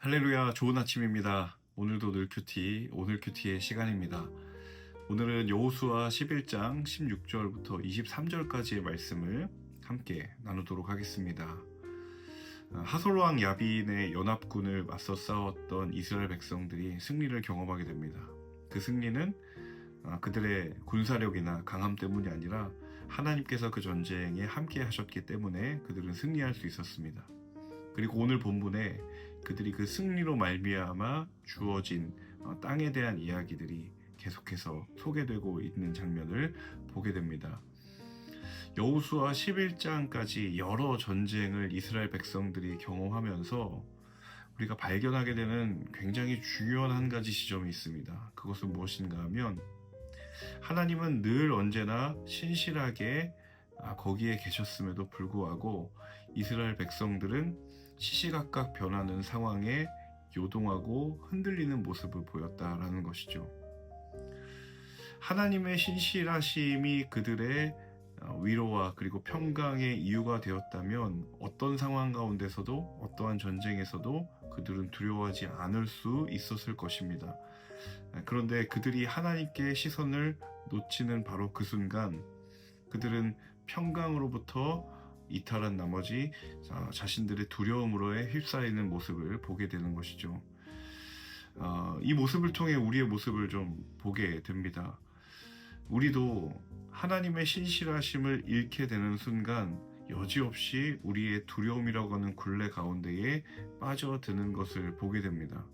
할렐루야 좋은 아침입니다. 오늘도 늘 큐티 오늘 큐티의 시간입니다. 오늘은 여호수아 11장 16절부터 23절까지의 말씀을 함께 나누도록 하겠습니다. 하솔 왕 야빈의 연합군을 맞서 싸웠던 이스라엘 백성들이 승리를 경험하게 됩니다. 그 승리는 아, 그들의 군사력이나 강함 때문이 아니라 하나님께서 그 전쟁에 함께 하셨기 때문에 그들은 승리할 수 있었습니다. 그리고 오늘 본문에 그들이 그 승리로 말미암아 주어진 어, 땅에 대한 이야기들이 계속해서 소개되고 있는 장면을 보게 됩니다. 여호수아 11장까지 여러 전쟁을 이스라엘 백성들이 경험하면서 우리가 발견하게 되는 굉장히 중요한 한 가지 지점이 있습니다. 그것은 무엇인가 하면 하나님은 늘 언제나 신실하게 아, 거기에 계셨음에도 불구하고 이스라엘 백성들은 시시각각 변하는 상황에 요동하고 흔들리는 모습을 보였다라는 것이죠. 하나님의 신실하심이 그들의 어, 위로와 그리고 평강의 이유가 되었다면 어떤 상황 가운데서도 어떠한 전쟁에서도 그들은 두려워하지 않을 수 있었을 것입니다. 그런데 그들이 하나님께 시선을 놓치는 바로 그 순간 그들은 평강으로부터 이탈한 나머지 자신들의 두려움으로의 휩싸이는 모습을 보게 되는 것이죠. 어, 이 모습을 통해 우리의 모습을 좀 보게 됩니다. 우리도 하나님의 신실하심을 잃게 되는 순간 여지없이 우리의 두려움이라고 하는 굴레 가운데에 빠져드는 것을 보게 됩니다.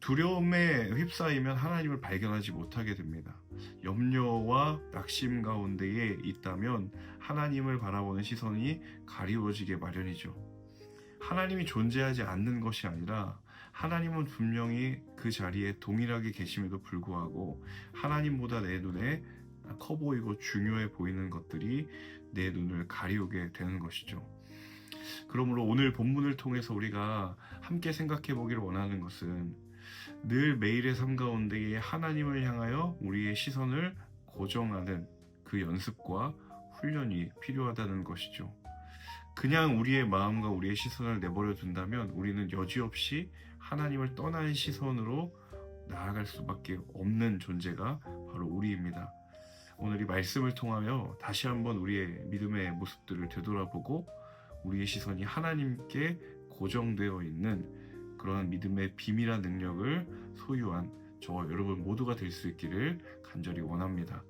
두려움에 휩싸이면 하나님을 발견하지 못하게 됩니다. 염려와 낙심 가운데에 있다면 하나님을 바라보는 시선이 가리워지게 마련이죠. 하나님이 존재하지 않는 것이 아니라 하나님은 분명히 그 자리에 동일하게 계심에도 불구하고 하나님보다 내 눈에 커 보이고 중요해 보이는 것들이 내 눈을 가리우게 되는 것이죠. 그러므로 오늘 본문을 통해서 우리가 함께 생각해 보기를 원하는 것은 늘 매일의 삶 가운데에 하나님을 향하여 우리의 시선을 고정하는 그 연습과 훈련이 필요하다는 것이죠. 그냥 우리의 마음과 우리의 시선을 내버려 둔다면 우리는 여지없이 하나님을 떠난 시선으로 나아갈 수밖에 없는 존재가 바로 우리입니다. 오늘 이 말씀을 통하여 다시 한번 우리의 믿음의 모습들을 되돌아보고 우리의 시선이 하나님께 고정되어 있는 그런 믿음의 비밀한 능력을 소유한 저와 여러분 모두가 될 수 있기를 간절히 원합니다.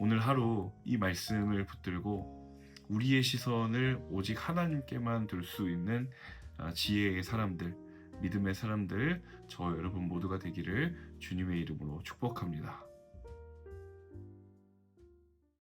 오늘 하루 이 말씀을 붙들고 우리의 시선을 오직 하나님께만 둘 수 있는 아, 지혜의 사람들, 믿음의 사람들, 저 여러분 모두가 되기를 주님의 이름으로 축복합니다.